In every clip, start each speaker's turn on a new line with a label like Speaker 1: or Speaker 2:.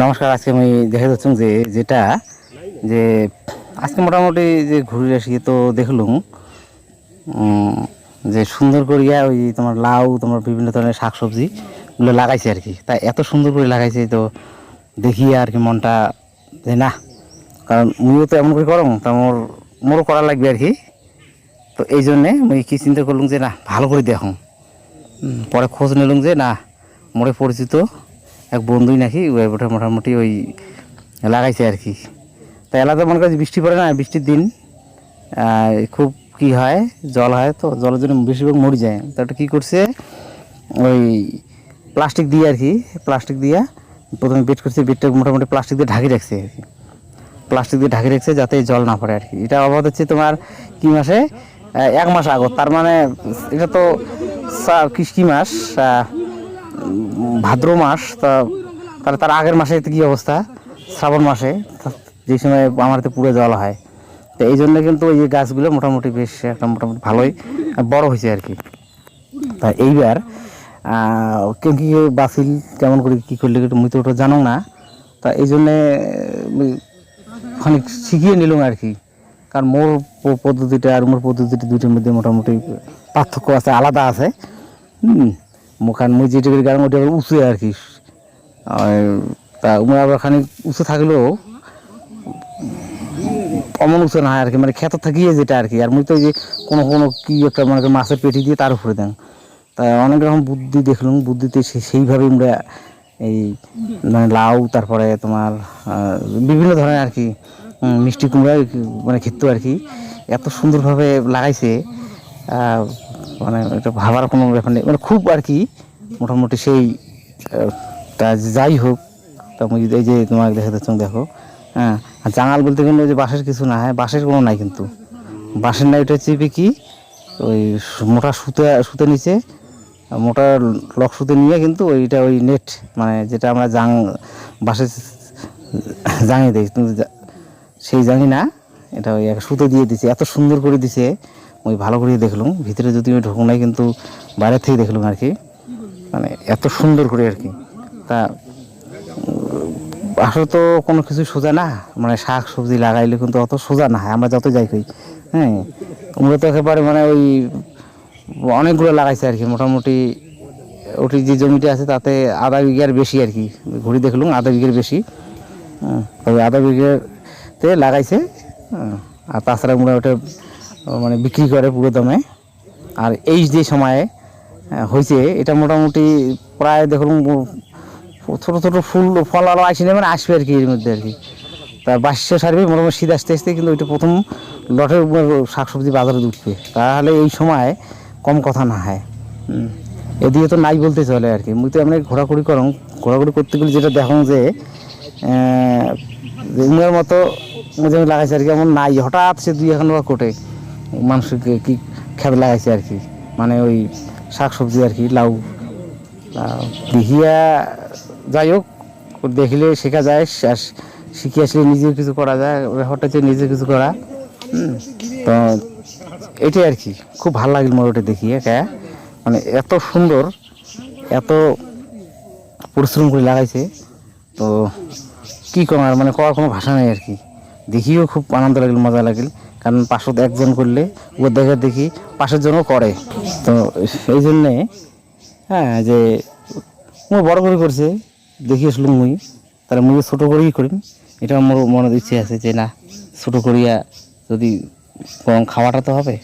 Speaker 1: নমস্কার, আজকে আমি দেখে যাচ্ছি যে যেটা, যে আজকে মোটামুটি যে ঘুরে আসি তো দেখলুম যে সুন্দর করিয়া ওই তোমার লাউ, তোমার বিভিন্ন ধরনের শাকসবজি গুলো লাগাইছে আর কি। তা এত সুন্দর করে লাগাইছে তো দেখি আর কি মনটা যে না, কারণ মুইও তো এমন করে করম, তা মোর, মোরও করা লাগবে আর কি। তো এই জন্যে মুই কি চিন্তা করলুম যে না, ভালো করে দেখুন পরে খোঁজ নিলাম যে না, মোরে পরিচিত এক বন্ধুই নাকি ওটা মোটামুটি ওই লাগাইছে আর কি। তা এলাকাতে মনে করি বৃষ্টি পড়ে না, বৃষ্টির দিন খুব কি হয়, জল হয় তো, জলের জন্য বেশিরভাগ মরে যায়। তো ওটা কী করছে, ওই প্লাস্টিক দিয়ে আর কি, প্লাস্টিক দিয়ে প্রথমে বেড করছে, বেডটা মোটামুটি প্লাস্টিক দিয়ে ঢাকি রাখছে আর কি। প্লাস্টিক দিয়ে ঢাকি রাখছে যাতে জল না পড়ে আর কি। এটা অবাধ হচ্ছে তোমার কি মাসে? এক মাস আগত, তার মানে এটা তো সা- কি কি মাস ভাদ্র মাস, তা তাহলে তার আগের মাসে কি অবস্থা? শ্রাবণ মাসে যে সময় আমার তো পুরো জল হয়। তো এই জন্য কিন্তু এই গাছগুলো মোটামুটি বেশ একটা মোটামুটি ভালোই বড় হয়েছে আর কি। তা এইবার কেউ কি বাসিল কেমন করে কী করলে একটু মুই তো ওটা জানো না? তা এই জন্যে খানিক শিখিয়ে নিলাম আর কি। কারণ মোর পদ্ধতিটা আর মোর পদ্ধতিটা দুইটার মধ্যে মোটামুটি পার্থক্য আছে, আলাদা আছে। হুম। মুখান মুই যেটা করি কারণ ওটা উঁচু আর কি তা উমর আবার খানিক উঁচু থাকলেও অমন উঁচু না হয় আর কি মানে ক্ষেত থাকিয়ে যেটা আর কি আর মুই তো যে কোনো কোনো কি একটা মানে মাছের পেটি দিয়ে তার উপরে দেন। তা অনেক রকম বুদ্ধি দেখলাম, বুদ্ধিতে সেইভাবে আমরা এই মানে লাউ, তারপরে তোমার বিভিন্ন ধরনের আর কি মিষ্টি কুমড়া মানে ক্ষেত্র আর কি এত সুন্দরভাবে লাগাইছে। মানে এটা ভাবার কোনো ব্যাপার নেই। মানে খুব আর কি, মোটামুটি সেই তা যাই হোক, তা এই যে তোমার দেখে দিচ্ছ দেখো হ্যাঁ জাঙাল বলতে গেলে যে বাঁশের কিছু না হ্যাঁ বাঁশের কোনো নাই কিন্তু। বাঁশের নাই ওটা চেপে কি, ওই মোটা সুতে সুতে নিচে মোটা লক সুতে নিয়ে কিন্তু ওইটা ওই নেট মানে যেটা আমরা জাং, বাঁশের জাঙিয়ে দিই, কিন্তু সেই জানি না, এটা ওই সুতো দিয়ে দিছে, এত সুন্দর করে দিছে ওই ভালো করে দেখলাম। ভিতরে যদি ওই ঢুকুন নাই কিন্তু বাইরে থেকে দেখলাম আর কি। মানে এত সুন্দর করে আর কি। তা আসলে তো কোনো কিছু সোজা না। মানে শাক সবজি লাগাইলে কিন্তু অত সোজা না হয় আমরা যত যাই কই হ্যাঁ আমরা তো একেবারে মানে ওই অনেকগুলো লাগাইছে আর কি। মোটামুটি ওটি যে জমিটা আছে তাতে আধা বিঘার বেশি আর কি। ঘুরে দেখলুম আধা বিঘের বেশি। হ্যাঁ, ওই আধা বিঘেতে লাগাইছে। হ্যাঁ, আর তাছাড়া মোটা ওটা মানে বিক্রি করে পুরো দামে। আর এই যে সময়ে হয়েছে, এটা মোটামুটি প্রায় দেখুন ছোটো ছোটো ফুল, ফল আলো না মানে আসবে আর কি এর মধ্যে আর কি। তা বাসিয়ে সারবে, মোটামুটি শীত আসতে আসতে কিন্তু ওইটা প্রথম লটের শাকসবজি বাজারে উঠবে তাহলে এই সময় কম কথা না হয়। এদিকে তো নাই বলতে চলে আর কি। মুই তো এমনি ঘোরাঘুরি করম ঘোরাঘুরি করতে গেলে যেটা দেখুন যে উমের মতো আমি লাগাইছে আর কি, এমন নাই। হঠাৎ সে দুই এখন কোটে। মানুষকে কি খেতে লাগাইছে আর কি? মানে ওই শাকসবজি আর কি, লাউ। দেখিয়া যাই হোক দেখলে শেখা যায়, আর শিখে আসলে নিজে কিছু করা যায় হচ্ছে নিজে কিছু করা। তো এটাই আর কি। খুব ভালো লাগল মোর ওটা দেখি কে? মানে এত সুন্দর, এত পরিশ্রম করে লাগাইছে, তো কি করার মানে করার কোনো ভাষা নেই আর কি। দেখিও খুব আনন্দ লাগল, মজা লাগল। কারণ পাশত একজন করলে ও দেখে দেখি পাশের জন্য করে। তো এই জন্যে হ্যাঁ যে মুই বড় করে করছে, দেখি আসলো মুই। তাহলে মুই ছোটো করেই করিম। এটা আমার মনের ইচ্ছে আছে যে, না, ছোটো করিয়া যদি কম খাওয়াটা তো হবে।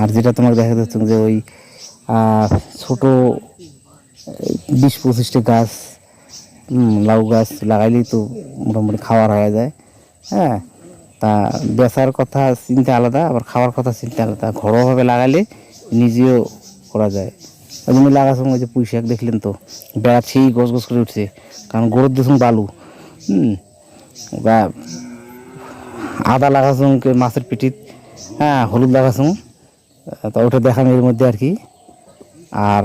Speaker 1: আর যেটা তোমাকে দেখা যাচ্ছে যে ওই ছোটো বিশ পঁচিশটা গাছ লাউ গাছ লাগাইলেই তো মোটামুটি খাওয়ার হয়ে যায়। হ্যাঁ তা বেচার কথা চিন্তা আলাদা, আবার খাওয়ার কথা চিন্তা আলাদা। ঘরোয়াভাবে লাগালে নিজেও করা যায়। ওই জন্য লাগাচ্ছ ওই যে পুঁই শাক দেখলেন তো, বেড়া সেই গছ গছ করে উঠছে। কারণ গরুর দেখুন বালু। হুম? বা আদা লাগাছুন মাছের পিঠিত হ্যাঁ হলুদ লাগাছুন তো ওটা দেখাম এর মধ্যে আর কি। আর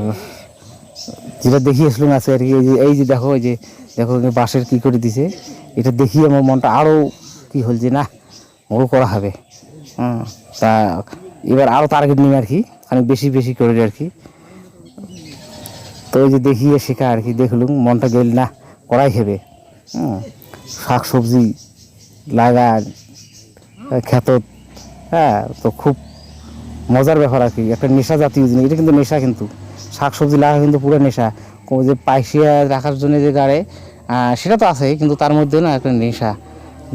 Speaker 1: যেটা দেখিয়েছিলাম আছে আর কি, এই যে এই যে দেখো, এই যে দেখো বাঁশের কী করে দিছে। এটা দেখিয়ে আমার মনটা আরও কী হল যে না ওরও করা হবে। হ্যাঁ তা এবার আরও টার্গেট নিই আর কি অনেক বেশি বেশি করে আর কি। তো ওই যে দেখিয়ে শেখা আর কি, দেখলুম, মনটা গেল না, করাই হবে। শাক সবজি লাগা খ্যাত হ্যাঁ তো খুব মজার ব্যাপার আর কি, একটা নেশা জাতীয় জিনিস, এটা কিন্তু নেশা কিন্তু। শাক সবজি লাগা কিন্তু পুরো নেশা। যে পাইসিয়া রাখার জন্য যে গাড়ে সেটা তো আছে কিন্তু তার মধ্যে না একটা নেশা।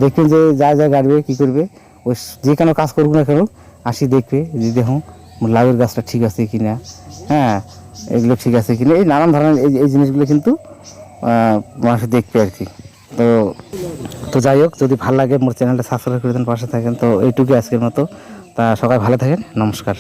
Speaker 1: দেখবেন যে যা যা গাড়বে কী করবে ওই যে কোনো কাজ করুক না কেন, আসি দেখবে যে দেখুন, লাউয়ের গাছটা ঠিক আছে কি না হ্যাঁ এগুলো ঠিক আছে কি না এই নানান ধরনের এই এই জিনিসগুলো কিন্তু মানুষ দেখবে আর কি। তো তো যাই হোক, যদি ভালো লাগে, মোর চ্যানেলটা সাবস্ক্রাইব করে দেন, পাশে থাকেন। তো এইটুকুই আজকের মতো। তা সবাই ভালো থাকেন, নমস্কার।